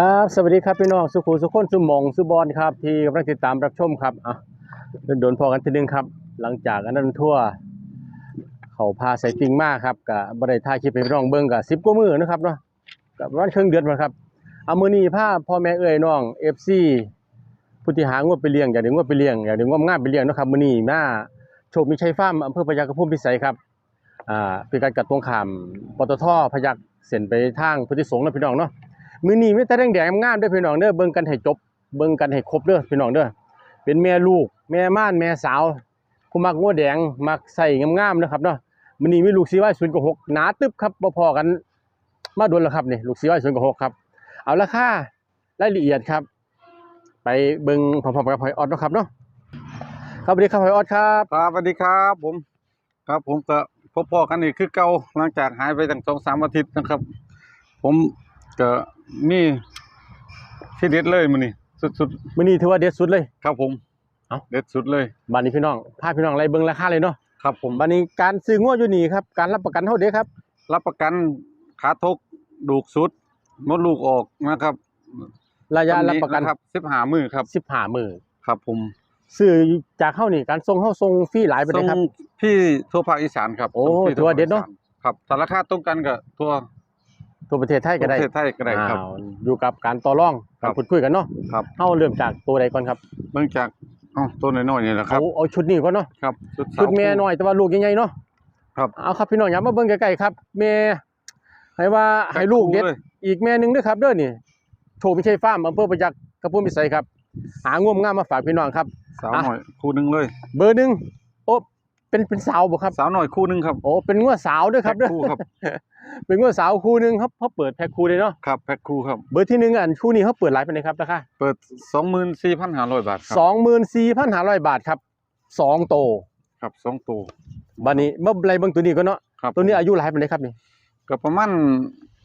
ครับ สวัสดีครับพี่น้องสุขุสุขคนสุมองสุบอลครับ ที่กำลังติดตามรับชมครับอะโดนพอกันทีนึงครับ หลังจากอันนั้นทั่ว เขาพาใส่จริงมากครับกับบริถ่ายคลิปให้พี่น้องเบิ่งกับสิบกว่ามือนะครับเนาะกับวันเครึ่องเดือนมาครับเอามือนี้าพ่อแม่เอ้ยน้องเอฟซีผู้ที่หางวดไปเลี้ยงอย่าด้งวดไปเลี้ยงอย่าด้งวดงามไปเลี้ยงนะครับมือนี้าโชคมีชัยฟาร์มอำเภอพยัคฆภูมิพิสัยครับอ่าเป็นการกัดตรงขามปตทพยัคฆ์เส้นไปทางพุทธิสงฆ์นะพี่น้องเนาะ มือนี้มีแต่แดงๆงงามๆด้อพี่น้องเด้อเบิ่งกันให้จบ เบิ่งกันให้ครบเด้อพี่น้องเด้อเป็นแม่ลูก แม่ม่านแม่สาว ผู้มักงัวแดงมักใส่งามๆนะครับเนาะมือนี้มีลูกสีไว้0.6หกหนาตึบครับพอกันมาโดนแล้วครับนี่ลูกสีไว้0.6ครับ เอาราคารายละเอียดครับ ไปเบิ่งพร้อมๆกับหอยออดนะครับเนาะครับสวัสดีครับหอยออดครับครับสวัสดีครับ ผมครับผมก็พบพ่อกันอีกคือเก่าหลังจากหายไปตั้งสองสามอาทิตย์นะครับ ผมก็ มีที่เด็ดเลยมันนี่สุดมื้อนี้ถือว่าเด็ดสุดเลย ๆครับผมเอ้า เด็ดสุดเลย บัดนี้พี่น้องพาพี่น้องไล่เบิ่งราคาเลยเนาะครับผมบัดนี้การซื้องัวอยู่นี่ครับการรับประกันเท่าเด้ครับรับประกันขาทกดูกสุดมดลูกออกนะครับระยะรับประกันครับสิบหามือครับ15มื้อครับผมซื้อจากเข้านี่การส่งเข้าส่งฟรีหลายไปเลส่ยงครับพี่ทั่วภาคอีสานครับโอ้ส่งพี่ถือว่าเด็ดเนอะ ภคอีสครับแต่ราคาตรงกันกับทั่ว ทั่วประเทศไทยก็ได้ประเทศไทยก็ได้ครับ อ้าวอยู่กับการต่อรองครัการบพูดคุยกันเนาะครับเฮาเริ่มจากตัวใดก่อนครับเบื้องจากอ๋อตัวน้อยๆนี่แหละครัเอาบ เอาชุดนี้ก่อนเนาะครับชุดสาวชุดแม่น้อยแต่ว่าลูกใหญ่ๆเนาะครับ เอาครับพี่น้องอย่ามาเบิ่งใกล้ๆครับแม่ให้ว่าให้ลูกเด็ดเลยอีกแม่หนึงเด้อครับเด้อนี่โชคพิชัยฟาร์มอำเภอประจักษ์กระพุ่มพิสัยครับ หางวมงามมาฝากพี่น้องครับ สาวอะหน่อยคู่หนึงเลย เบอร์หนึ่งโอ้เป็นเป็นสาวบ่ครับ สาวหน่อยคู่หนึงครับโอ้เป็นงัวสาวเด้วยครับแพ็เด้อ คู่ครับ เป็นงัวสาวคู่หนึงครับเขาเปิดแพ็คคู่เลยเนาะครับแพ็คคู่ครับ เบอร์ที่หนึ่งอันคู่นี้เขาเปิดหลายปานใดครับราคาเปิดสองหมื่นสี่พันห้าร้อยบาทครัสองหมื่นสี่พันห้าร้อยบาทครับสองโตครับสองตัวบัดนี้เมื่อไรเบิ่งตัวนี้ก็เนาะครับตัวนี้อายุหลายปานใดครับนี่ก็ประมาณ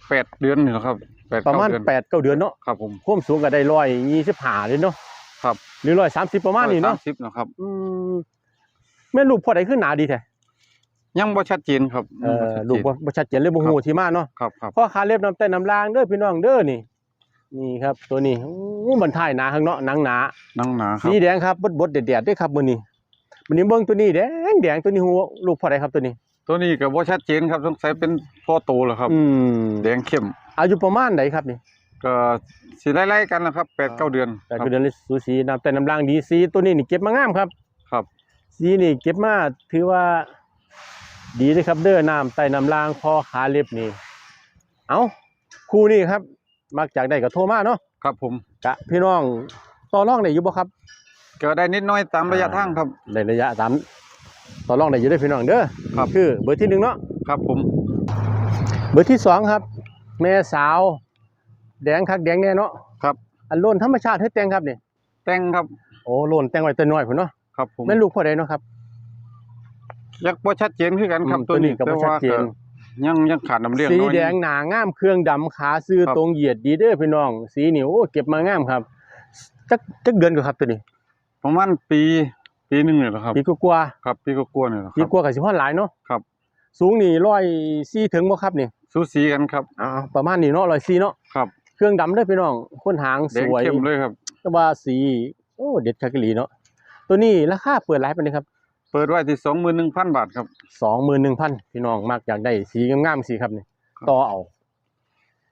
แปดเดือนนี่แหละครับแปดประมาณเก้เดือนแปดเก้าเดือนเนาะครับผมความสูงก็ได้ร้อยยี่สิบห้าเลยเนาะครับหรือร้อยสามสิบประมาณนี้เนาะสสิบนะครับอืมแม่ลูกพอได้ขึ้นหนาดีแท้ ยังบ่ชัดเจนครับเออลูกบ่บ่ชัดเจนเลยบ่ฮู้ที่มาเนาะครับครับข้อขาเล็บน้ำใต้น้ำลางเด้อพี่น้องเด้อนี่ นี่ครับ ตัวนี้อู้มันถ่ายหนาข้างเนาะหนังหนานังหนาครัสีบแดงครับบดๆเด็ดๆด้วยครับมื้อนี้มื้อนี้เบิ่งตัวนี้แดงแดงตัวนี้ฮู้ลูกพอได้ครับตัวนี้ ตัวนี้ก็บ่ชัดเจนครับสงสัยเป็นพ่อโตแล้วครับอืมแดงเข้มอายุประมาณใดครับนี่ก็สิไล่ๆกันนะครับแปดเก้าเดือนแต่ครัก็บเดือนละสูสีน้ำแต่น้ำล่างดีสีตัวนี้นี่เก็บมางามครับ ครับ สีนี่เก็บมาถือว่า ดีเลยครับเด้อน้ำใต้น้ำล่างคอขาเล็บนี่ เอาคู่นี้ครับ มักจากได้ก็โทรมาเนาะครับผมกะพี่น้องต่อรองได้อยู่บ่ครับ ก็ได้นิดหน้อยตามระยะทางครับในระยะตามต่อรองได้อยู่เด้อพี่น้องเด้อครับ คือเบอร์ที่หนึ่งเนาะครับผมเบอร์ที่สองครับ แม่สาว แดงคักแดงแน่เนาะครับ อันโลนธรรมชาติเฮ็ดแต่งครับนี่แต่งครับโอ้โลนแต่งไว้แต่น้อยพุ่นเนาะครับผมแม่นลูกพ่อใดเนาะครับ ยังบ่ชัดเจนคือกันครับอืมตัวนี้ตัวนี้ก็บ่ชัดเจน แต่ว่าก็ยังยังขาดน้ำเลี้ยงสีน้อยแดงหนางามเครื่องดำขาซื้อครับตรงเหยียดดีเด้อพี่น้อง สีนี่โอ้เก็บมางามครับจักจักเดือนก็ครับตัวนี้ประมาณปีปีหนึงนี่แหละครับ ปีกว่าครับปีก็กลัวาๆนี่แหละๆคปีรับ กว่าก็สิฮอดหลายเนาะครับ สูงนี่104ถึงบ่ครับนี่สูสีกันครับอ่าประมาณนี้เนาะ104เนาะครับเครื่องดำเด้อพี่น้องคนหางแดสงวยเข้มเลยครับ แต่ว่าสีโอ้เด็ดคักอีหลีเนาะตัวนี้ราคาเปิดหลายปานใดครับ เปิดไว้ที่สองหมื่นหนึ่งพันบาทครับ21,000พี่น้องมักอยากได้สีงามๆสีครับนี่ครับ ต่อเอา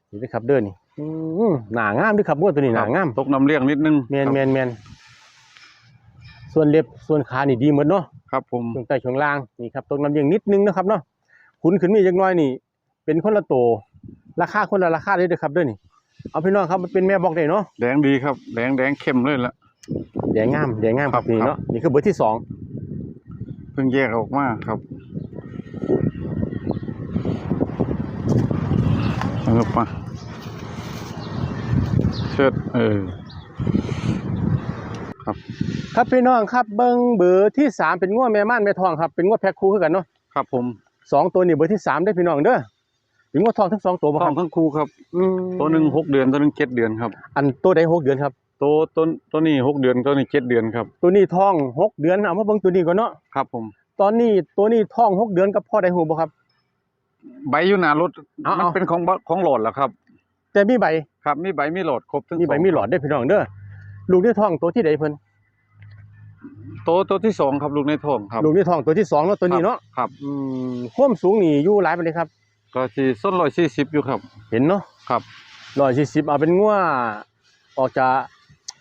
นี่เด้อครับเด้อนี่อืมหนางามเด้อครับงัวตัวนี้หนางามตกน้ำเลี้ยงนิดนึงแมนครับแมนแมนส่วนเล็บส่วนขานี่ดีหมดเนาะครับผมช่วงใต้ช่วงล่างนี่ครับตรงน้ำเยียงนิดนึงนะครับเนาะขุนขึ้นมีจักหน้อยนี่ เป็นคนละโตราคาคนละราคาเลยเด้อครับเด้อนี่เอาพี่น้องครับมันเป็นแม่บอกได้เนาะแดงดีครับแดงแดงเข้มเลยละ แดงงามแดงงามครับครับนี่ครับเนาะนี่คือเบอร์ที่สองเพิ่งแยกออกมาครับเอาครับมาเชิดเออครับ ครับพี่น้องครับเบิ้งเบอร์ที่สามเป็นง้วแม่ม่านแม่ทองครับเป็นง้วแพ็คคู่คือกันเนาะครับผมสองตัวนี่เบอร์ที่สามได้อพี่น้องเด้อเป็นง้วทองทั้งสองตัวบ่ท้คอรังบทั้งคู่ครับ อืมตัวหนึ่งหกเดือนตัวหนึ่งเจ็ดเดือนครับ อันตัวใดหกเดือนครับ ตัวต้นตัวนี้หกเดือนตัวนี้เจ็ดเดือนครับ ตัวนี้ท้องหกเดือนเอามาเบิ่งตัวนี้ก่อนเนาะครับผม ตอนนี้ตัวนี้ท้องหกเดือนกับพ่อได้หูบ่ครับ ใบอยู่หน้ารถเอามันเอาเป็นของบของโหลดแล้วครับ แต่มีใบครับ มีใบมีหลอดครบทั้งมีใบสงมีหลอดได้อพี่น้องเด้อลูกในท้องตัวที่ใดเพิ่นโตตัวที่สองครับลูกในท้องครับลูกในท้องตัวที่สองเนาะตัวนี้เนาะครับอืมความสูงนี่อยู่หลายปานใดครับ ก็สิส้นร้อยสี่สิบอยู่ครับ เห็นเนาะครับ140เอาเป็นงัวออกจะ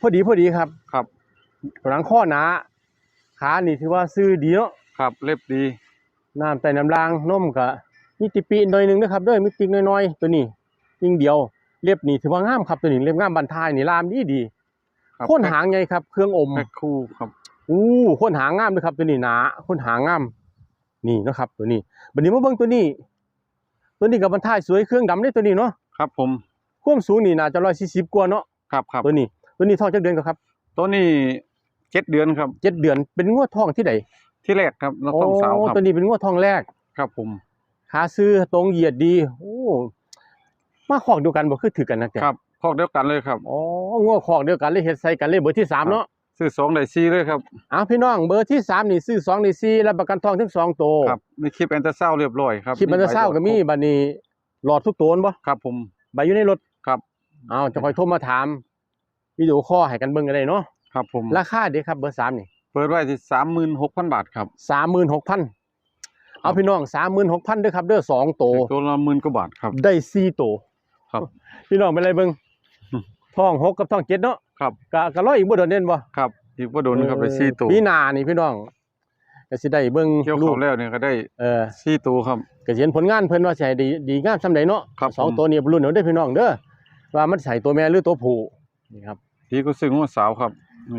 พอดีพอดีครับครับหลังข้อหนาขานี่ถือว่าซื้อดีเนาะครับ เล็บดีน้ำใต้น้ำรางนมก็มีติปีหน่อยหนึงนะครับเด้อมีติกน้อยๆตัวนี้ติงเดียวเล็บนี่ถือว่างามครับตัวนี้เล็บงามบันทายนี่ลามดีดีครับโคนหางไงครับ เครื่องอมแพ็คคู่ครับอู้โคนหางงามเลยครับ ตัวนี้หนาโคนหางงามนี่เนาะครับ ตัวนี้บัดนี้มาเบิ่งตัวนี้ ตัวนี้กับบันทายสวยเครื่องดำได้ตัวนี้เนาะครับ ผมความสูงนี่น่าจะ140กว่าเนาะครับครับตัวนี้ ตัวนี้ท้องจักเดือนก็ครับตัวนี้เจ็ดเดือนครับเจ็ดเดือนเป็นงวดท้องที่ใดที่แรกครับเราต้องสาวครับตัวนี้เป็นงวดท้องแรกครับผมขาซื้อตรงเหยียดดี โอ้มาขอกเดียวกันบ่คือถือกันนะแกครับพอกเดียวกันเลยครับอ๋องัวขอกเดียวกันเลยเฮ็ดใส่กันเลยเบอร์ที่สามเนาะซื้อสองได้สี่เลยครับอ้าวพี่น้องเบอร์ที่สามนี่ซื้อสองนี่สี่รับประกันทองทั้งสองตัวครับมีคลิปแอนเตอร์เซาเรียบร้อยครับคลิปมันจะเศร้าก็มีบัดนี้หลอดทุกตัวบ่ครับ ผมใบอยู่ในรถครับอ้าวจะคอยโทรมาถาม วิดีโอคอลให้กันเบิ่งก็ได้เนาะครับผมราคาเด้ครับเบอร์สามนี่เปิดไว้ที่สามหมื่นหกพันบาทครับสามหมื่นหกพันเอาพี่น้องสามหมื่นหกพันเด้อครับเด้อสองตัวตัวละหมื่นกว่าบาทครับ ได้สี่ตัวครับ พี่น้องเป็นไรเบิ่งอืมท้องหกกับท้องเจ็ดเนาะครับกะกะร้อยอีกบ่โดดเด่นบ่ครับ อีกว่าโดนครับได้สี่ตัวปีหน้านี่พี่น้องก็สิได้เบิ่งเกี่ยวลูเขากแล้วเนี่ยก็ได้เออสี่ตัวครับก็สิเห็นผลงานเพิ่นว่าสิให้ดีดีงามส่ำใดเนาะครับสองผมตัวนี้รุ่นเอาเด้อพี่น้องเด้อว่ามันใส่ตัวแม่หรือตัวผู้นี่ครับ ดีก็ซึ่งว่าสาวครับ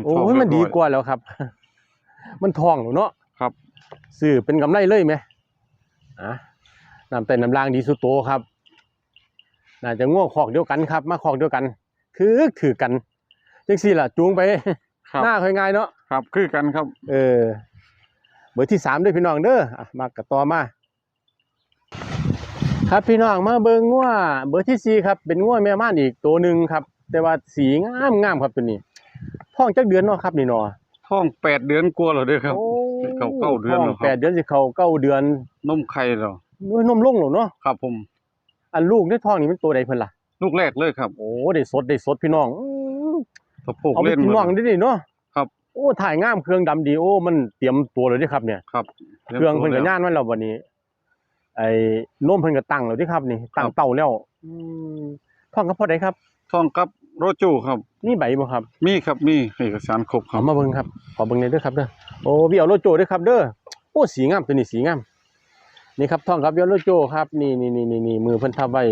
โอ้ยมันดีกว่าแล้วครับ มันทองหนูเนาะครับซื้อเป็นกำไรเลยไหมอะน้ำเต้นน้ำรางดีสุดโตครับน่าจะง่วงคอกเดียวกันครับ มาคอกเดียวกัน คือคือกันจังซี่ล่ะจูงไปครับหน้าค่อยง่ายเนาะครับ คือกันครับ เออ เบอร์ที่สามด้วยพี่น้องเด้ออะมากระต่อมาครับพี่น้องมาเบิ่งงัวเบอร์ที่สี่ครับ เป็นงัวแม่ม่านอีกตัวหนึ่งครับ แต่ว่าสีงามงามครับตัวนี้ท้องจักเดือนเนาะครับนี่เนาะท้องแปดเดือนกลัวาแล้วเด้อครับโอ้เข้าเก้าเดือนท้องแล้วครับแปดเดือนสิเข้าเก้าเดือนนมไข่แล้วน้ยนมลงแล้วเนาะครับ ผม อันลูกในท้องนี่มันตัวใดเพิ่นล่ะ ลูกแรกเลยครับ โอ้ได้สดได้สดพี่น้องอื้อสะโพกเอาไปเล่นกินหมน้องดได้ดิเนาะครับ โอ้ถ่ายงามเครื่องดำดีโอ้มันเตรียมตัวเลยเด้ครับ เนี่ยครับ เครื่องเพิ่นก็ย่านมันแล้ววันนี้ ไอ้นมเพิ่นก็ตั้งแล้วเด้ครับ นี่ตั้งเต้าแล้วอืมท้องกับพ่อใดครับท้องกับ โรจูครับนี่ใบบ่ครับมีครับมีเอกสารครบครัเอาบมาเบิ่งครับขอเบิ่งหน่อยเด้อครับเด้อโอ้เบี้ยวโลโจเด้อครับเด้อโอ้สีงามตัวนี้สีงามนี่ครับท้องกับเบี้ยวโลโจครับนี่นี่นี่นี่นี่มือเพิ่นทับไว้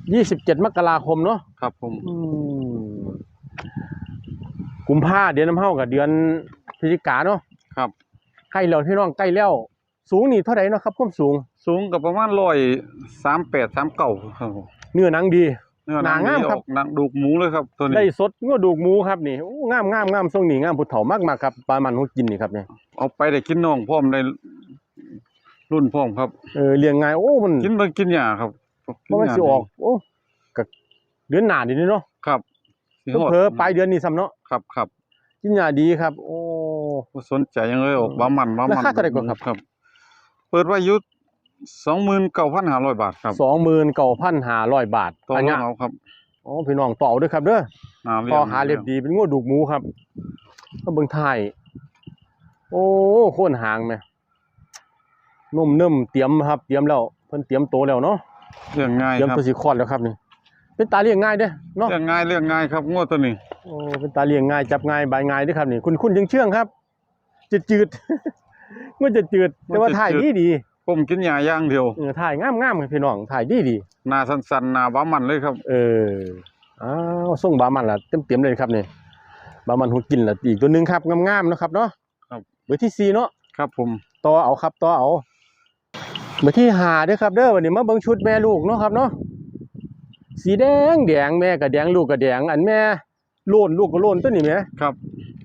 27มกราคมเนาะครับผมอืมกุมภาเดือนน้ำเฮากับเดือนพฤศจิกาเนาะครับ ใกล้แล้วพี่น้องใกล้แล้วสูงนี่เท่าไหร่เนาะครับความสูง สูงกับประมาณร้อยสามแปดสามเก้าครับผมเนื้อหนังดีเนื้อหนางามครับออกหนังดูกหมูเลยครับตัวนี้ได้สดงัวดูกหมูครับนี่โอ้งามงามงามทรงนี่งามผู้เฒ่ามากมากครับปลามันหัวกินนี่ครับเนี่ยเอาไปได้กินน่องพร้อมในรุ่นพร้อมครับเออเลี้ยงง่ายโอ้มันกินเบิ่งกินหญ้าครับกิบ่มันหญ้าสิออกโอ้ก็เดือนหน้านี่เนาะครับสิฮดเผลอๆปลายเดือนนี้ซ้ำเนาะครับครับกินยาดีครับ โอ้บ่สนใจหยังเลยออกบ้ามันบ้ามันราคาเท่าไหร่ก่อนครับครับเปิดไว้อยุด สองหมื่นเก้าพันห้าร้อยบาทครับ29,500บาทต่ออันรเนี้อยงเอาครับโอ้พี่น้องต่อเอาเด้วยครับเด้ออ่าเรียพนอหาเรียบดีเป็นงัวดูกหมูครับก็เบิ่งถ่ายโอ้โคนหางแม่นุ่มนึ่มเตรียมครับ เตรียมแล้วเพิ่นเตรียมโตแล้วเนาะเรื่องง่ายเตรียมครับตัวสิคลอดแล้วครับนี่เป็นตาเลี้ยงง่ายเด้อเนาะเรื่องง่ายเรื่องง่ายครับงวดตัวนี้โอ้เป็นตาเลี้ยงง่ายจับง่ายบายง่ายเด้อครับนี่คุณคุณเชื่องๆครับจืดจืดๆมันจะจืดแต่ว่าถ่ายดีดี ผมกินหญ้าอย่างเดียวๆเออถ่ายงามๆครับพี่น้องถ่ายดีดีหน้าสั้นๆหน้าบ้ามันเลยครับๆเอออ้าวส่งบามันล่ะเต็มๆเลยครับนี่บามันหูกินล่ะอีกตัวหนึงครับงามๆเนาะครับเนาะครับเบอร์ที่สี่เนาะครับ ผมต่อเอาครับต่อเอาเบอร์ที่หาเด้อครับเด้อวันนี้มาเบิ่งชุดแม่ลูกเนาะครับเนาะสีแดงแดงแม่ก็แดงลูกก็แดงอันแม่โลนลูกก็โลนตัวนี้แหมครับ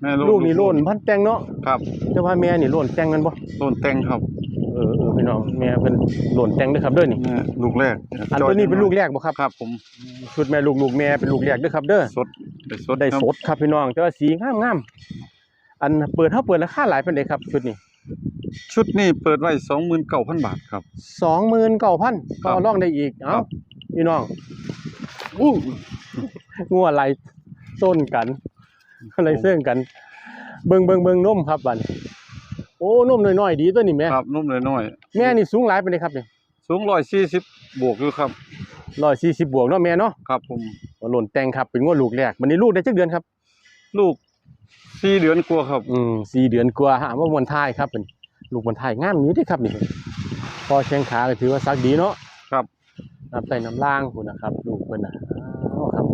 แม่ลูกนี่โลนพันแต่งเนาะครับแต่ว่าแม่นี่โลนแต่งกันบ่โลนแต่งครับ เออเออพี่น้องแม่เพิ่นโลนแต่งเด้อครับเด้อนี่แม่ลูกแรกอันตัวนี้เป็นลูกแรกบ่ครับครับ ผมชุดแม่ลูกลูกแม่เป็นลูกแรกเด้อครับเด้อสดได้สดได้ครับสดครับพี่น้องแต่ว่าสีงามงามอันเปิดเฮาเปิดราคาหลายปานใดครับ ชุดนี้ ชุดนี้เปิดไว้สองหมื่นเก้าพันบาทครับ29,000ครัต่อบรองได้อีกคเอ้ารับพี่น้องอู้งัวไหลต้นกันอะไรเสื่องกัน เบิ่งเบิ่งเบิ่งนมครับบัดนี้ โอ้นมน้อยๆดีตัวนี้แม่ครับนุ่มน้อยแม่นี่สูงหลายปานใดครับนี่ๆสูงร้อยสี่สิบบวกอยู่ครับ140บวกเนาะแม่เนาะครับผม หล่นแต่งครับเป็นงัวลูกแรกบัดนี้ลูกได้จักเดือนครับ ลูกสี่เดือนกว่าครับ อืม4เดือนกว่าหาว่ามวนท้ายครับเป็นลูกมวนท้ายงามนี้เด้ครับนี่พอแข้งขาก็ถือว่าสักดีเนาะครับ น้ำใต้น้ำล่างพุ่นนะครับ ลูกเพิ่นน่ะอ้าวครับ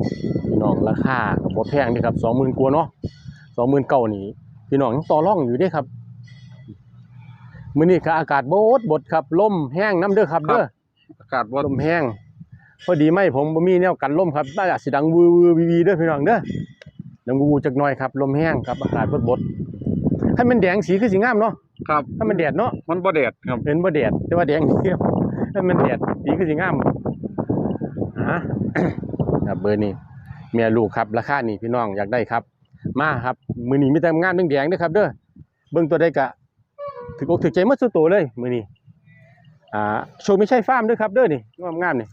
พี่น้องราคาก็บ่แพงเด้ครับ20,000กว่าเนาะ29,000นี่พี่น้องยังต่อรองอยู่เด้ครับ มื้อนี้ก็อากาศบดบดครับลมแห้งน้ำเด้อครับเด้ออากาศว่าลมแห้งพอดีไหมผมบ่มีแนวกันลมครับน่าจะสิดังวือวือวีวีเด้อพี่น้องเด้อดังวือวือจักหน่อยครับลมแห้งครับอากาศบดบดให้มันแดงสีคือสิงามเนาะครับให้มันแดดเนาะมันบ่แดดครับเห็นบ่แดดแต่ว่าแดงเทียบให้มันแดดสีคือสิงามฮะครับเบอร์นี้แม่ลูกครับราคานี่พี่น้องอยากได้ครับ มาครับมื้อนี้มีแต่งามแดงๆเด้อครับเด้อเบิ่งตัวใดก็ ถึกอกถึกใจหมดสุดตัวเลยมื้อนี้อ่าโชว์ไม่ใช่ฟาร์มเด้อครับเด้อนี่งามๆนี่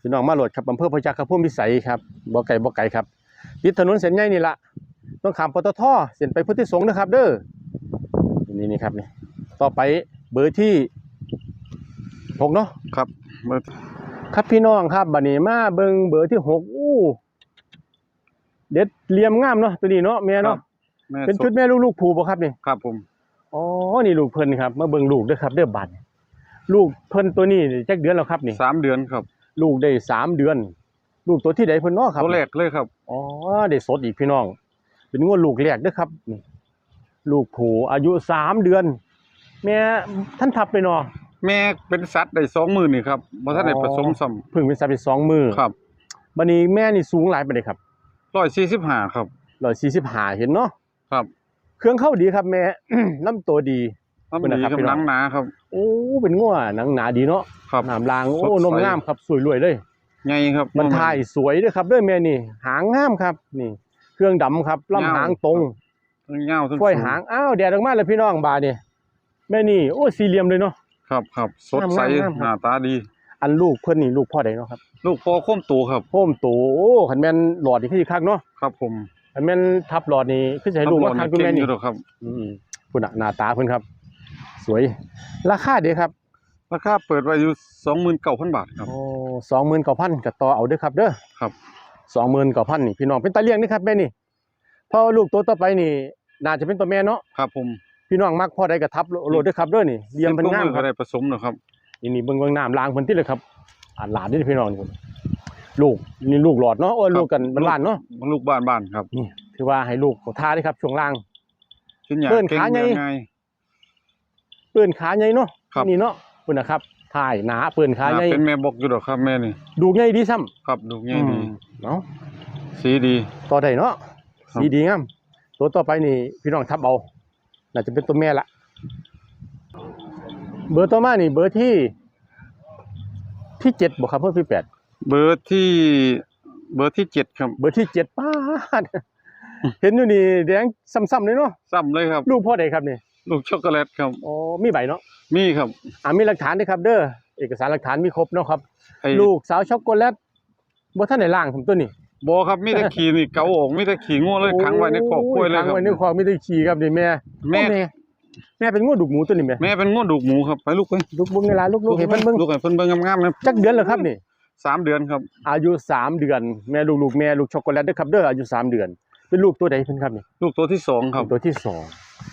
พี่น้องมาโหลดครับอำเภอพระจักรพุ่มพิสัยครับบ่ไกลบ่ไกลครับติดถนนเส้นใหญ่นี่ล่ะต้องข้ามปตทเส้นไปพุทธิสงฆ์นะครับ เด้อนี่นี่ครับนี่ต่อไปเบอร์ที่หกเนาะครับเมื่อครับพี่น้องครับบัดนี้มาเบิ่งเบอร์ที่หกอู้เด็ดเหลี่ยมงามเนาะตัวนี้เนาะแม่เนาะแม่เป็นชุดแม่ลูกลูกผูบ่ครับนี่ครับผม อ๋อ นี่ลูกเพิ่นครับ มาเบิ่งลูกเด้อครับเด้อบัดลูกเพิ่นตัวนี้จักเดือนแล้วครับนี่สามเดือนครับ ลูกได้สามเดือน ลูกตัวที่ใดเพิ่นเนาะครับตัวแรกเลยครับอ๋อได้สดอีกพี่น้อง เป็นงวดลูกแรกเด้อครับนี่ลูกผูอายุสามเดือน แม่ท่านทับไปเนาะแม่เป็นสัตว์ได้สองหมื่นนี่ครับบ่ทันได้อ๋อผสมซ้เพิ่งเป็นสัตว์ไปสองมือำครับบัดนี้แม่นี่สูงหลายปานใดครับร้อยสี่สิบห้าครับ145เห็นเนาะครับ เครื่องเข้าดีครับแม่ลำตัวดีมันเป็นดีนะครับกับพี่น้หองนังหนาครับ โอ้เป็นงัวหนังหนาดีเนาะครับน้ำลางสโอ้ดใสนมงามครับสวยรวยเลยใหญ่ครับ มันถ่ายสวยด้วยครับเด้วยแม่นี่ หางงามครับนี่ เครื่องดำครับลำหางตรงทั้งยาวทั้งฝ้อยสูหางอ้าวแดดออกมาแล้วพี่น้องบาดนี่แม่นี่โอ้สี่เหลี่ยมเลยเนาะครับครับสดใสงามๆครับหน้าตาดี อันลูกเพิ่นนี่ลูกพ่อใดเนาะครับ ลูกพ่อโค้มตูครับโฮมโตโอ้คันแม่นหลอดนี่คือสิคักเนาะครับผม คันแม่นทับหลอดนี่คือสิให้ลูกมาคักดูเก่แม่งอนี่ยู่ดอกครับ อืมพุ่นน่ะหน้าตาเพิ่นครับ สวย ราคาเด้ครับ ราคาเปิดไว้อยู่สองหมื่นเก้าพันบาทครับ โอ้สองหมื่นกว่าพันก็ต่อเอาเด้อครับ เด้อครับ สองหมื่นกว่าพันนี่พี่น้องเป็นตาเลี้ยงนี่ครับแม่นี่เพราะว่าลูกตัวต่อไปนี่ น่าจะเป็นตัวแม่เนาะครับผมพี่น้องมักพ่อใดก็ทับโลดเด้อครับเด้อนี่เลี้ยงเพิ่นงามสิบกว่คอรับ ได้ผสมนะครับนี่นี่เบิ่งเบิ่งน้ำล้างเพิ่นติเลยครับอ่าหลานนี่พี่น้องนี่พุ่น ลูกนี่ลูกหลอดเนาะโอ้ยครับลูกกันบ้านๆเนาะลูกบ้านบ้านครับนี่ถือว่าให้ลูกเขาทาเด้ครับช่วงล่างชิ้นใหญ่เพิ่นเก่งขาใหญ่เรียนง่ายเปื้นขาใหญ่เนาะครับนี่เนาะพุ่นนะครับถ่ายหนาเปื้นขาใหญ่เป็นแม่บอกอยู่ดอกครับแม่นี่ดูใหญ่ดีซ้ำครับลูกใหญ่ดีอืมเนาะสีดีต่อได้เนาะครับดีดีงามตัวต่อไปนี่พี่น้องทับเอาน่าจะเป็นตัวแม่ละเบอร์ต่อมานี่เบอร์ที่ที่เจ็ดบอกครับเพื่อนพี่แปด เบอร์ที่เบอร์ที่เจ็ดครับ เบอร์ที่เจ็ดป้าดเห็นอยู่นี่แดงซ้ำๆเลยเนาะซ้ำเลยครับ ลูกพ่อใดครับนี่ลูกช็อกโกแลตครับอ๋อมีใบเนาะมีครับอ่ามีหลักฐานด้วยครับ เด้อเอกสารหลักฐานมีครบเนาะครับ ไอ้ลูกสาวช็อกโกแลตบ่ท่านไหนล่างผมตัวนี้บอครับมีแต่ขี่นี่เกาออกมีแต่ขี่งูเลยขังไว้ในคอกกล้วยเลยขังครับไว้ในคอกมีแต่ขี้ครับนี่แม่แม่ โอ้แม่แม่เป็นงูดุกหมูตัวนี้แม่แม่เป็นงูดูกหมูครับไปลูกไปลูกเบิ่งเวลาลูกลูกเห็นเพิ่นเบิ่งลูกให้เพิ่นเบิ่งงามๆนะจักเดือนแล้วครับนี่ สามเดือนครับ อายุสามเดือน แม่ลูกลูกแม่ลูกช็อกโกแลตเด้อครับเด้ออายุสามเดือน เป็นลูกตัวใดเพิ่นครับนี่ลูกตัวที่สองครับตัวที่สอง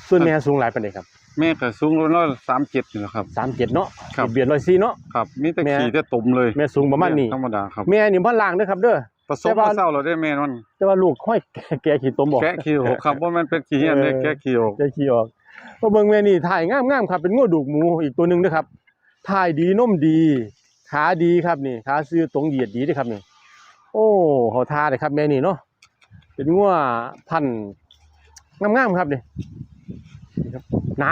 ส่วนแม่สูงหลายปานใดครับแม่ก็สูงร้อยสามเจ็ดนี่แหละครับสามเจ็ดเนาะครับเบียดร้อยสี่เนาะครับมีแต่แม่ขี่แต่ตุ่มเลยแม่สูงประมาณนี้ธรรมดาครับแม่นี่บ่ล่างเด้อครับเด้อผสมแต่ว่ามาเศร้าเราได้แม่มันแต่ว่าลูกค่อยแก่ขี้ตมบ่แกะขี้ออกครับว่ามันเป็นขี้เหี้ยนได้เออแกะขี้ออกแก่ขี้ออกก็เบิ่งแม่นี่ถ่ายงามๆครับเป็นงูดุกหมูอีกตัวหนึงเด้อครับถ่ายดีนมดี ขาดีครับนี่ขาซื้อตรงเหยียดดีเด้อครับนี่โอ้เขาทาเลยครับแม่นี่เนาะเป็นงัวพันธุ์งามๆครับนี่นี่ครับหนา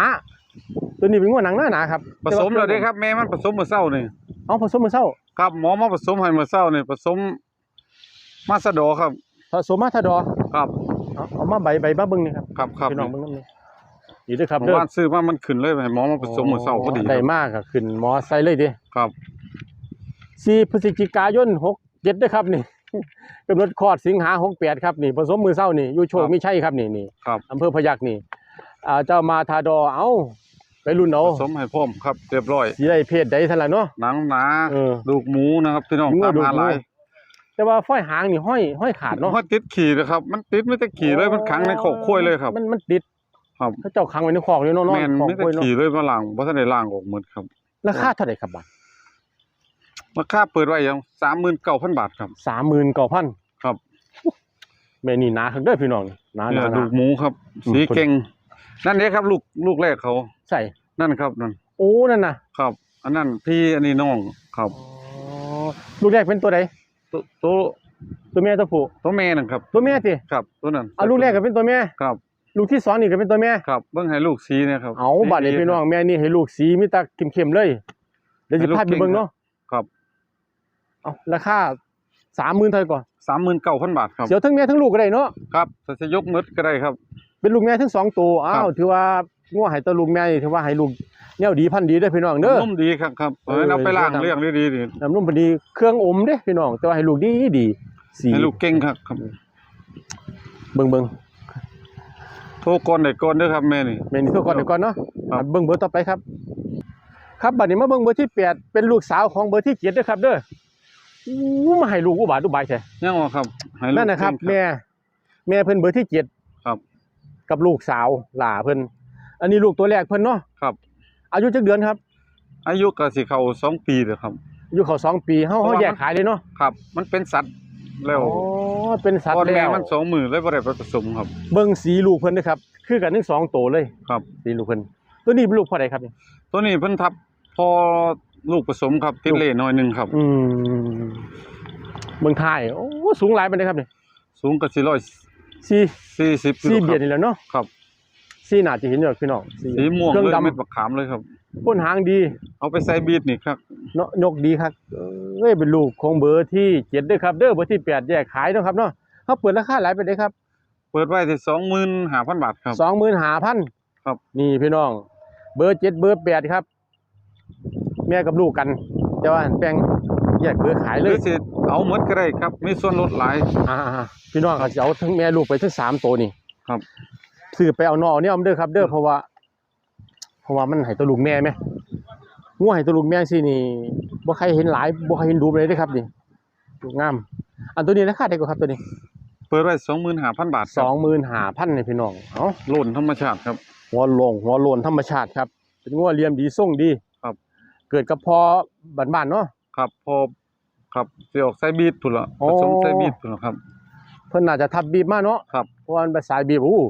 ตัวนี้เป็นงัวหนังหนาหนาครับผสมแล้วได้ครับแม่มันผสมเมื่อเศร้านี่เอาผสมมาเศร้าครับหมอมาผสมให้เมื่อเศร้านี่ผสมมาสดอครับผสมมาทาดอครับเอาเอามาใบใบมาเบิ่งนี่ครับครับครับพี่น้องเบิ่งน้ำนี่ดีเด้อครับผมเด้อว่าซื้อมามันขึ้นเลยให้หมอมาผสมเมื่อเศร้าพอดีได้มากก็ขึ้นมอไซค์เลยเดิครับ 4พฤศจิกายน67เด้อครับนี่กำหนดคลอดสิงหา68ครับนี่ผสมมือเศร้านี่อยู่โชคมีชัยครับนี่นี่ครับอำเภอพยัคฆ์นี่อ่าเจ้ามาทาดอเอ้าไปรุ่นเอาผสมให้พร้อมครับเรียบร้อยสิได้เพศใดซั่นล่ะเนาะหนังหนาเออดูกหมูนะครับพี่น้องหมูตามดูกหาหมูหลายแต่ว่าฝ้อยหางนี่ห้อยห้อยขาดเนาะมันติดขี่เลยครับ มันติดไม่แต่ขี่เลยมันขังในขอกข้วยเลยครับ มันมันติดครับเขาเจ้าขังไว้ในคอกเลยเนาะเนาะแม่นคอกไม่กแต่ล้วยเนาะขี่เลยมาล่างเพราะท่านได้ล่างออกหมดครับราคาเท่าไหร่ครับบัดราคาเปิดไว้ยังสามหมื่นเก้าพันบาทครับ39,000ครับ แม่นี่หนาคักเด้อพี่น้องหนาหเนี่นายหดูนาก หมูครับ อืม สีเก่ง นั่นเด้ครับ ลูกลูกแรกเขา ใส่นั่นครับนั่นโอ้นั่นน่ะครับ อันนั้นพี่อันนี้น้องครับอ๋อลูกแรกเป็นตัวใดตัวตัวตัวแม่ตัวผู้ตัวแม่นั่นครับ ตัวแม่ติครับ ตัวนั้นเอาลูกแรกก็เป็นตัวแม่ครับ ลูกที่สองนี่ก็เป็นตัวแม่ ครับเบิ่งให้ลูกสีเนะครับเอาบัดนี้พี่น้องแม่นี่ให้ลูกสีมีแตาเข้มๆเลยเดี๋ยวสิพาไปเบิ่งเนาะครับ เอาราคา30,000เท่าไหร่ก่อนสามหมื่นเก้าพันบาทครับเสียวทั้งแม่ทั้งลูกก็ได้เนาะครับแต่จะยกมืดก็ได้ครับ เป็นลูกแม่ทั้งสองตัวอ้าครัวบถือว่างัวให้ตัวลูกแม่นี่ถือว่าให้ลูกแนวดีพันธุ์ดีเด้อพี่น้องเด้อนุ่มดีครับครับเออเอาไปล้างเดี๋ยวทำเรื่องดีๆนี่น้ำนุ่มพอดีเครื่องอมเด้พี่น้องแต่ว่าให้ลูกดีดีสีให้ลูกเก่งครับครับ เบิ่งเบิ่งโทรก่อนได้ก่อนเด้อครับแม่นี่แม่นี่ทุกคนเดี๋ยวก่อนเนาะครับเบิ่งเบอร์ต่อไปครับ ครับบัดนี้มาเบิ่งเบอร์ที่แปดเป็นลูกสาวของเบอร์ที่เจ็ดเด้อครับเด้อ อู้มาให้ลูกอุบาทอุบายแท้ยังว่าครับให้ลูกนั่นนะครับเก่งแม่ แม่เพิ่นเบอร์ที่เจ็ดครับ กับลูกสาวหล่าเพิ่นอันนี้ลูกตัวแรกเพิ่นเนาะครับ อายุจักเดือนครับ อายุก็สิเข้าสองปีแล้วครับ อายุเขาสองปีเฮาเพเฮาราะว่า แยกมันขายเลยเนาะครับ มันเป็นสัตว์แล้วอ๋อเป็นสัตพ่อว์แล้แม่วมันสองมือเลยบ่ได้ไปผสมครับ เบิ่งสีลูกเพิ่นเด้อครับ คือกันทั้งสองตัวเลยครับ สีลูกเพิ่นตัวนี้เป็นลูกพ่อใดครับเนี่ยตัวนี้เพิ่นทับพอ ลูกผสมครับติดเล่น้อยหนึงครับ อืมเมืองไทยโอ้สูงหลายปานใดครับเนี่ยสูงก็สิร้อยสี่สี่สิบสี่เบียดนี่แหละเนาะครับสี่น่าจะเห็นอยู่พี่น้องสีม่วงเครื่องเลยดำเม็ดบักขามเลยครับพ่นหางดี เอาไปใส่บีดนี่ครับเนาะยกดีครับเอ้ยเป็นลูกของเบอร์ที่เจ็ดด้วยครับเด้อเบอร์ที่แปดแยกขายเนาะครับเนาะเขาเปิดราคาหลายไปเลยครับ เปิดไว้ที่สองหมื่นห้าพันบาทครับสองหมื่นห้าพันครับ นี่พี่น้อง เบอร์เจ็ดเบอร์แปดครับ แม่กับลูกกัน แต่ว่าแปลงแยกเบอร์ขายหเลรืยอสิเอาหมดก็ได้ครับมีส่วนลดหลาย อ่าๆพี่น้องเขาจะเอาทั้งแม่ลูกไปทั้งสามตัวนี่ครับ ซื้อไปเอานอเนี่ยเอาเด้อครับเด้อเพราะว่า เพราะว่ามันให้ตัวลูกแม่ไหมงัวให้ตัวลูกแม่สินี่บ่ใครเห็นหลายบ่ใครเห็นดูเลยเด้อครับนี่ลูกงาม อันตัวนี้ราคาเท่าไหร่ครับตัวนี้เปิดไว้สองหมื่นห้าพันบาทสองหมื่นห้าพันนี่พี่น้องเอ้า โล่นธรรมชาติครับ หัวโลงหัวโลนธรรมชาติครับ เป็นงัวเลียมดีส่งดีครับ เกิดกับพอบ้านๆเนาะ ครับพอครับสิออกใส่บีดพุ่นละโอ้ผสมใส่บีดพุ่นละครับ เพิ่นน่าจะทับบีบมาเนาะครับเพราะว่ามันเป็นสายบีบอู้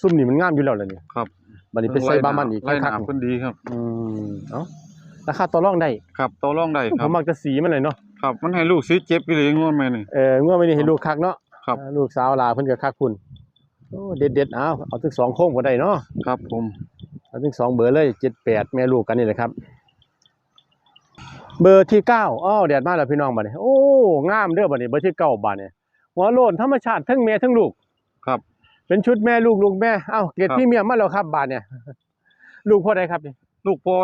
ซุ่มนี่มันงามอยู่แล้วล่ะนี่ครับบัดนี้ไปใส่บามันอีกไล่หคักนาๆเพิ่นดีครับ อืมเอ้าราคาต่อรองได้ครับต่อรองได้คผรับมมักจะสีมันเลยเนาะครับ มันให้ลูกสีเจ็บกี่เลยงวดแม่นี่เอองัวไม่ได้เห็นลูกคักเนาะครับเออลูกสาวลาเพิ่นก็คักคุณโอ้เด็ดๆเอาเอาถึงสองโค้งก็ได้เนาะครับผมเอาถึงสองเบอร์เลย78แม่ลูกกันนี่แหละครับ เบอร์ที่เก้าอ้าวแดดมาแล้วพี่น้องบัดนี้ โอ้งามเด้อบัดนี้เบอร์ที่เก้าบัดนี้หัวโลนธรรมชาติทั้งแม่ทั้งลูกครับ เป็นชุดแม่ลูกลูกแม่เอ้าเกรดครับพรี่เมียมมาแล้วครับบาทเนี่ยลูกพ่อใดครับนี่ลูกพ่อ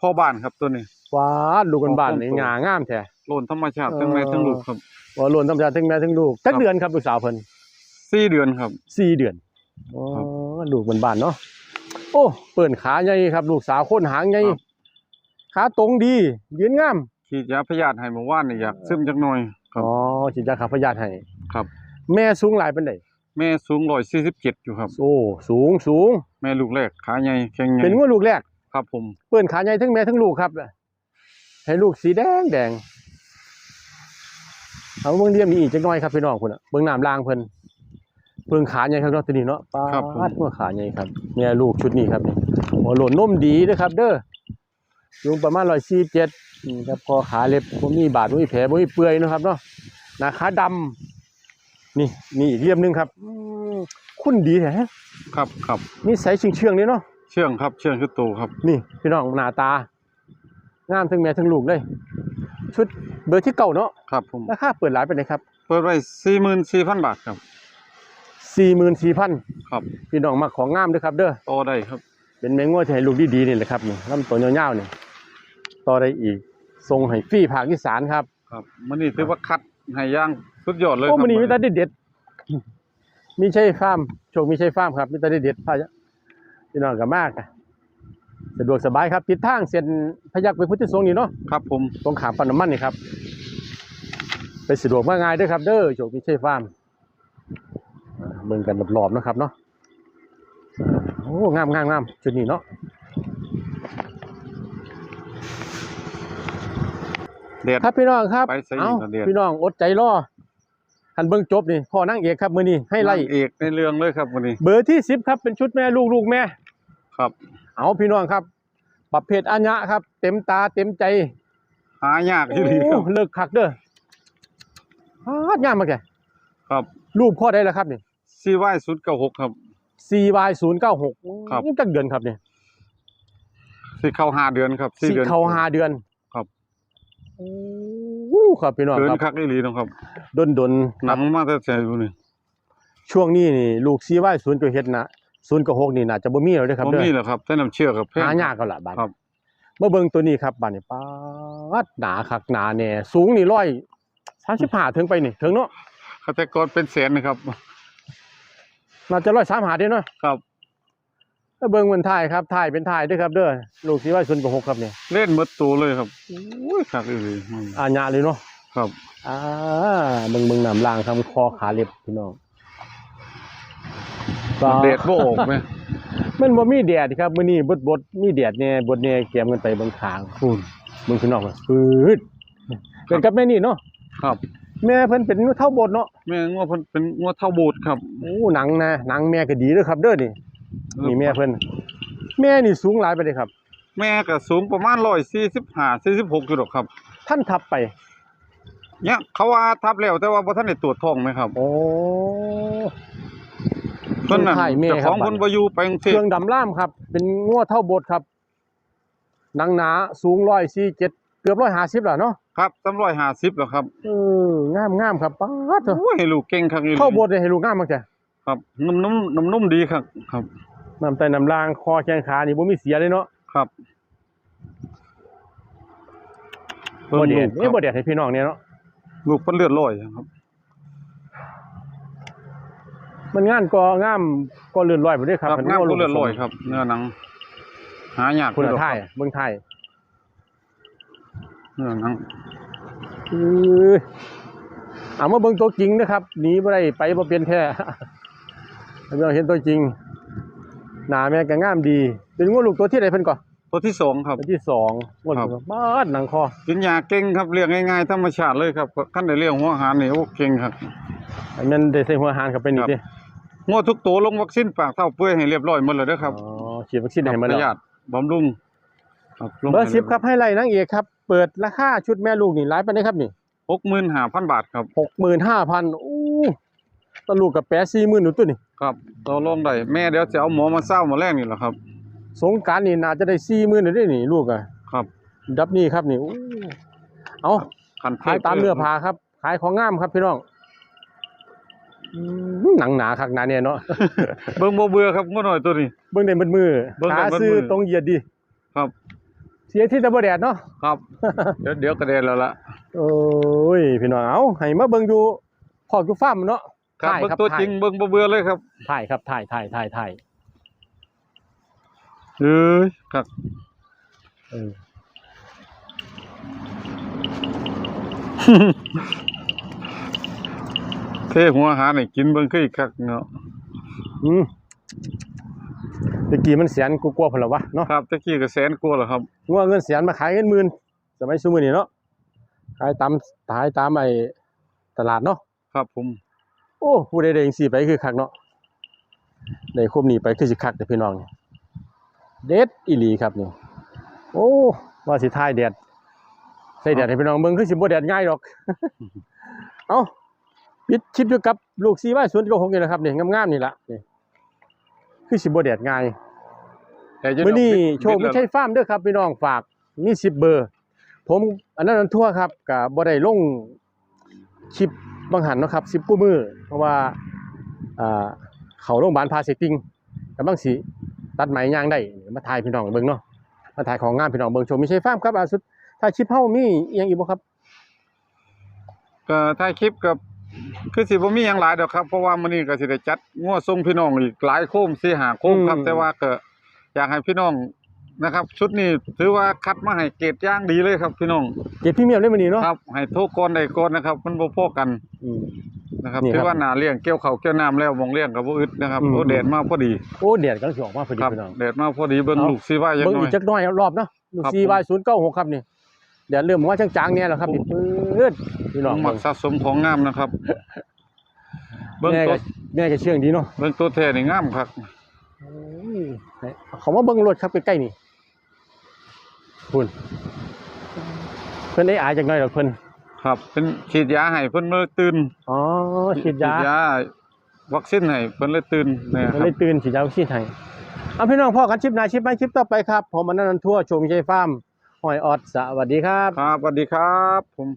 พ่อบ้านครับตัวนี้ว้าดลูกกันบ้านนี่ของผมงางามแท้โล่นธรรมชาติทั้งแม่เออทั้งลูกครับหัวโลนธรรมชาติทั้งแม่ทั้งลูกจักครับเดือนครับลูกสาวเพิ่นสี่เดือนครับสี่เดือนอ๋อครับลูกมันบ้านเนาะโอ้เปิ่นขาใหญ่ครับ ลูกสาวโคนหางใหญ่ครับ ขาตรงดี ยืนงามขีดยาพยาธิให้เมื่อวานนี่อยากซึมจักหน่อยครับ อ๋อฉีดยาขับพยาธิให้ครับ แม่สูงหลายปานใดแม่สูงร้อยสี่สิบเจ็ดอยู่ครับ โอ้สูงสูง แม่ลูกแรกขาใหญ่แข็งใหญ่เป็นงัวลูกแรกครับ ผมเปิ้นขาใหญ่ทั้งแม่ทั้งลูกครับให้ลูกสีแดงแดงเอาเบิ่งเรียมนี่อีกจักหน่อยครับพี่น้องพุ่นน่ะเบิ่งน้ำลางเพิ่นเบิ่งขาใหญ่ครับเนาะตัวนี้เนาะปาครับผมดว่าขาใหญ่ครับเนี่ยลูกชุดนี้ครับนี่หัวโหลนนมดีเด้อครับ เด้อ สูงประมาณ147นี่ครับคอขาเล็บบ่มีบาดบ่มีแผลบ่มีเปื่อยเนาะครับเนาะหน้าขาดำนี่นี่อีกเรียมหนึงครับอืมคุณดีแท้ครับครับนี่ใสเชื่องๆเลยเนาะเชื่องครับเชื่องคือโตครับ นี่พี่น้องหน้าตางามทั้งแม่ทั้งลูกเลยชุดเบอร์ที่เก่าเนาะครับผมราคาเปิดหลายไปเลยครับเปิดไว้สี่หมื่นสี่พันบาทครับสี่หมื่นสี่พันครับพี่น้องมาของงามด้วยครับ เด้อต่อได้ครับ เป็นแมงว่าที่ให้ลูกดีๆนี่แหละครับนี่ลำตัวยาวๆนี่ ต่อได้อีกทรงให้ฟรีภาคอีสานครับครับมันนี่ถือว่าคัดให้ย่างสุดยอดเลยคโอ้รับมันนี่มีแต่เด็ดๆมีใช่ฟาร์มโชคมีใช่ฟาร์มครับมีแต่เด็ดๆพายะพี่น้องก็มากอะสะดวกสบายครับติดทางเส้นพยักไปพุทธสงฆ์นี่เนาะ ครับผม ตรงขามปั๊มน้ำมันนี่ครับ ไปสะดวกมากง่ายเด้วยครับ เด้อโชคมีใช่ฟาร์มอ่าเบิ่งกันรอบๆเนาะครับเนาะอ่าโอ้งามงามงามชุดนี้เนาะ เด็ดครับพี่น้องครับไปใส่เอ้าอีกแล้วเดือนพี่น้องอดใจรอหันเบิ่งจบนี่พ่อนั่งเอกครับมื้อนี้ให้ไล่นางเอกในเรื่องเลยครับวันนี้ เบอร์ที่สิบครับเป็นชุดแม่ลูกลูกแม่ ครับ เอาพี่น้องครับ ประเภทอัญญะครับ เต็มตาเต็มใจ หายากที่ดีคโอ้รับเลิกคักเด้อฮาดงามมาแกครับ รูปข้อได้แล้วครับนี่ซีไว้สุดเก้าหกครับ CY 0 9 6ครับนี่จักเดือนครับนี่สิเข้าห้าเดือนครับสิสี่เดือนเข้าหาเดือนครับโอ้ครับพี่น้องเกินครับคักอีหลีนะครับดนดนหนังมาแต่แสนอยู่นี่ช่วงนี้นี่ลูก CY 0ก็เฮ็ดนะ0ก็6นี่น่าจะบ่มีแล้วเด้อครับผมเด้อนี่แหละครับแต่น้ำเชื่อครับแพง หายากก็ล่ะบาดครับมาเบิ่งตัวนี้ครับบาดนี้ป๊าดหนาคักหนาแน่สูงนี่ร้อยสามสิบห้าถึงไปนี่ถึงเนาะคแต่ก่อนเป็นแสนนะครับน่าจะร้อยสามหาเด้เนาะครับ ถ้าเบิ่งมันถ่ายครับถ่ายเป็นถ่ายเด้วยครับเด้อลูกสีว่าศูนย์กับหกครับเนี่ยเล่นหมดตัวเลยครับโอ้ยคักอีหลีอืมอาญะเลยเนาะครับอ่าเบิ่งเบิ่งน้ำล่างทำคอขาเล็บพี่น้องเด็ดบ่ออกไหมมันบ่มีแดดครับมื้อนี้บดบดมีแดดแน่บดแน่เก็บกันไปเบิ่งทางคุณเบิ่งพี่น้องปืดเกิดกับแม่นี่เนาะครับ แม่เพิ่นเป็นเท่าบดเนาะแม่งัวเพิ่นเป็นงัวเท่าบูดครับโอ้หนังนะหนังแม่ก็ดีเด้อครับเด้อนี่ นี่แม่เพิ่นแม่นี่สูงหลายไปเลยครับ แม่ก็สูงประมาณร้อยสี่สิบห้าสี่สิบหกอยู่หรอกครับ ท่านทับไปเนี่ยเขาว่าทับแล้วแต่ว่าบ่ทันได้ตรวจท้องไหมครับ โอ้เพิ่นน่ะถ่ายแม่เจ้าคขรัอบงเพิ่นบ่อยู่ไปกรุงเทเคพรื่องดำล่ามครับ เป็นงัวเท่าบดครับหนังหนาสูงร้อยสี่เจ็ดเกือบร้อยห้าสิบแล้วเนาะครับ350แล้วครับเอองามงามครับป๊าดเถอะโอ้ยให้ลูกเก่งคักอีหลีเท่าบดเลยให้ลูกงามมากจ้ะ ครับนุ่มนุ่มนุ่มนุ่มดีครับ ครับน้ำไตน้ำลางคอแข้งขานี่บ่มีเสียเลยเนาะครับบ่เด็ดลูเอ้กบ่เด็ดให้พี่น้องเนี่ยเนาะลูกเพิ่นเลือดลอยครับ มันงานก็งามก็เลื่อนลอยไปด้วยครับครับคันงามงัวก็เลือดลอยครับ เนื้อหนัง หายากคุณอยู่หรอกไทคยรับเบิ่งไทยเนื้อหนังเออเอามาเบิ่งตัวจริงนะครับหนีบ่ได้ไปบ่เป็นแท้ ให้พี่น้องเห็นตัวจริง หน้าแม่ก็งามดีเป็นงัวลูกตัวที่ใดเพิ่นก่อนตัวที่สองครับ ตัวที่สองงัวครับลูกบ้าดหนังคอกินยาเก่งครับเลี้ยงง่ายๆธรรมชาติเลยครับขั้นได้เลี้ยงหัวอาหารนี่โอ้เก่งครับอันนั้นได้ใส่หัวอาหารเข้าไปนี่ครับติงวดทุกตัวลงวัคซีนปากเท่าเปื่อยให้เรียบร้อยหมดเลยเด้อครับอ๋อฉีดวัคซีนให้มาปแล้ระหยัวดบำรุงครับลงเบอร์10ครับให้ไล่นางเอกครับ เปิดราคาชุดแม่ลูกนี่หลายปานใดครับนี่65,000บาทครับ65,000อู้ตะลูกกับแปะ40,000อยู่ตัวนี่ ครับต่อรองได้แม่เดี๋ยวจะเอาหมอมาเศร้ามาแรกนี่แหละครับ สงกรารนี่น่าจะได้40,000อยู่เด้นี่ลูกอะครับ ดับนี่ครับนี่อู้เอาคันเทพขายตามเนื้อผ้าครับ ขายของงามครับพี่น้องอืมหนังหนาคักหนาเนี่ยเนาะ เบิ่งบ่เบื่อครับงวดหน่อยตัวนี้ เบิ่งได้เบิดมือเบิ่งได้ขาเบิดมือซื้อตรงเหยียดดีครับ เสียที่ตะบ่แดดเนาะ ครับ เดี๋ยวเดี๋ยวกระเด็นแล้วล่ะ โอ้ยพี่น้องเอาให้มาเบิ่งอยู่พอกอยู่ฟาร์มเนาะ ครับถ่ายเบิ่งครับตัวถ่ายจริงเบิ่งบ่เบื่อเลยครับถ่ายครับถ่ายถ่ายถ่ายถ่ายเอ้ยครับเออ เทหัวอาหารให้กินเบิ่งคืออีกคักเนาะอืมตะกี้มันแสนกลัวาๆพุ่นละวะเนาะครับตะกี้ก็แสนกว่าแล้วครับ งัวเงินแสนมาขายเงินหมื่นสมัยซุมื้อนี้เนาะขายตามขายตามไอ้ตลาดเนาะครับผม โอ้ผู้ใดได้จังซี่ไปคือคักเนาะได้ครบนี้ไปคือสิคักแต่พี่น้องนี่เด็ดอีหลีครับนี่โอ้ว่าสิทายแดดใส่แดดให้พี่น้องเบิ่งคือสิบ่แดดง่ายดอกเอ้าปิดชิปอยู่กับลูกซีว่า0 6นี่แหละครับนี่งามๆนี่ล่ะนี่คือสิบ่แดดง่ายแต่จะมื้อนี้บิดโชคไม่ใช่ฟาร์มเด้อครับพี่น้องฝากมี10เบอร์ ผมอันนั้นอันทั่วครับก็บ่ได้ลงคลิป บางหันเนาะครับ10กว่ามื้อเพราะว่าอ่าเข้าโรงพยาบาลพาเสติงกำลังสิตัดไหมย่างได้มาถ่ายพี่น้องเบิ่งเนาะมาถ่ายของงามพี่น้องเบิ่งโชคไม่ใช่ฟาร์มครับอาสุดถ้าคลิปเฮามีอีหยังอีกบ่ครับก็ถ่ายคลิปกับคือสิบ่มีหยังหลายดอกครับเพราะว่ามื้อนี้ก็สิได้จัดงัวส่งพี่น้องอีกหลายโคมสิหาโคมครับแต่ว่าก็อยากให้พี่น้อง นะครับ ชุดนี้ถือว่าคัดมาให้เกรดอย่างดีเลยครับพี่น้องเก็บพรีเมียมได้มื้อนี้เนาะครับให้โทรก่อนได้ก่อนนะครับ มันบ่พอกันอืม นะครับนี่ครับถือว่าหนาเลี้ยงเกี่ยวข้าวเกี่ยวน้ำแล้วมองเลี้ยงก็บ่อึดนะครับอืม โอ้แดดมาพอดีโอ้แดดกำลังสิออกมาพอดีครับพี่น้อง แดดมาพอดีเบิ่งเอา ลูกสิว่าจังเบิ่งหน่ออีย กจักหน่อยรอบเนาะครับ 4Y096 ครับนี่แดดเริ่มว่าจางๆเนี่ยแหละครับนี่ปื๊ดพี่น้องผมมักสะสมของงามนะครับเบิ่งแม่ตัก็วแม่ก็เชื่องดีเนาะเบิ่งตัวแท้นี่งามครับโอ้ยเขามาเบิ่งรถครับใกล้ๆนี่ คุณเพิ่นได้อายจักหน่อยดอกเพิ่นครับเป็นฉีดยาให้เพิ่นเลยตื่นอ๋อฉีดยาวัคซีนให้เพิ่นเลยตื่นนะคเพิ่นรับเลยตื่นฉีดยาวัคซีนให้เอาพี่น้องพ่อกันชิปหน้าชิปไปชิปต่อไปครับ ผมอนันต์ทั่วชมชัยฟาร์มหอยออดสวัสดีครับ ครับสวัสดีครับผม